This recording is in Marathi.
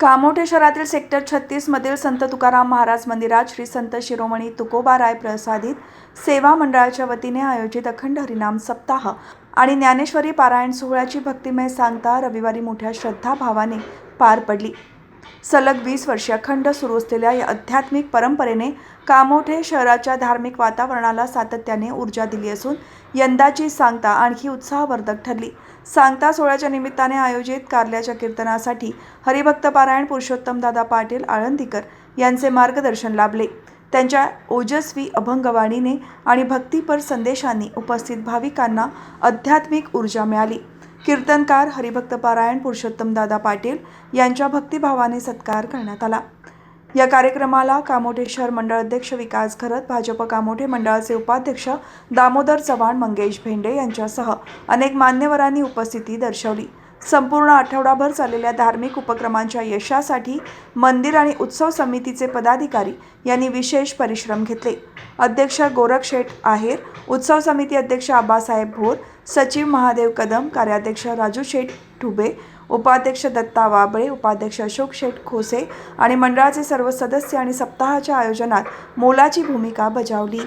कामोठे शहरातील सेक्टर छत्तीसमधील संत तुकाराम महाराज मंदिरात श्री संत शिरोमणी तुकोबाराय प्रसादित सेवा मंडळाच्या वतीने आयोजित अखंड हरिनाम सप्ताह आणि ज्ञानेश्वरी पारायण सोहळ्याची भक्तिमय सांगता रविवारी मोठ्या श्रद्धाभावाने पार पडली. सलग वीस वर्ष अखंड सुरू असलेल्या या आध्यात्मिक परंपरेने कामोठे शहराच्या धार्मिक वातावरणाला सातत्याने ऊर्जा दिली असून यंदाची सांगता आणखी उत्साहवर्धक ठरली. सांगता सोहळ्याच्या निमित्ताने आयोजित कारल्याच्या कीर्तनासाठी हरिभक्त पारायण पुरुषोत्तम दादा पाटील आळंदीकर यांचे मार्गदर्शन लाभले. त्यांच्या ओजस्वी अभंगवाणीने आणि भक्तीपर संदेशांनी उपस्थित भाविकांना आध्यात्मिक ऊर्जा मिळाली. कीर्तनकार हरिभक्त पारायण पुरुषोत्तम दादा पाटील यांच्या भक्तिभावाने सत्कार करण्यात आला. या कार्यक्रमाला कामोठे शहर मंडळ अध्यक्ष विकास घरत भाजप कामोठे मंडळाचे उपाध्यक्ष दामोदर चव्हाण मंगेश भेंडे यांच्यासह अनेक मान्यवरांनी उपस्थिती दर्शवली. संपूर्ण आठवडाभर चाललेल्या धार्मिक उपक्रमांच्या यशासाठी मंदिर आणि उत्सव समितीचे पदाधिकारी यांनी विशेष परिश्रम घेतले. अध्यक्ष गोरख शेठ आहेर उत्सव समिती अध्यक्ष आबासाहेब भोर सचिव महादेव कदम कार्याध्यक्ष राजू शेठ ठुबे उपाध्यक्ष दत्ता वाबळे उपाध्यक्ष अशोक शेठ खोसे आणि मंडळाचे सर्व सदस्य आणि सप्ताहाच्या आयोजनात मोलाची भूमिका बजावली.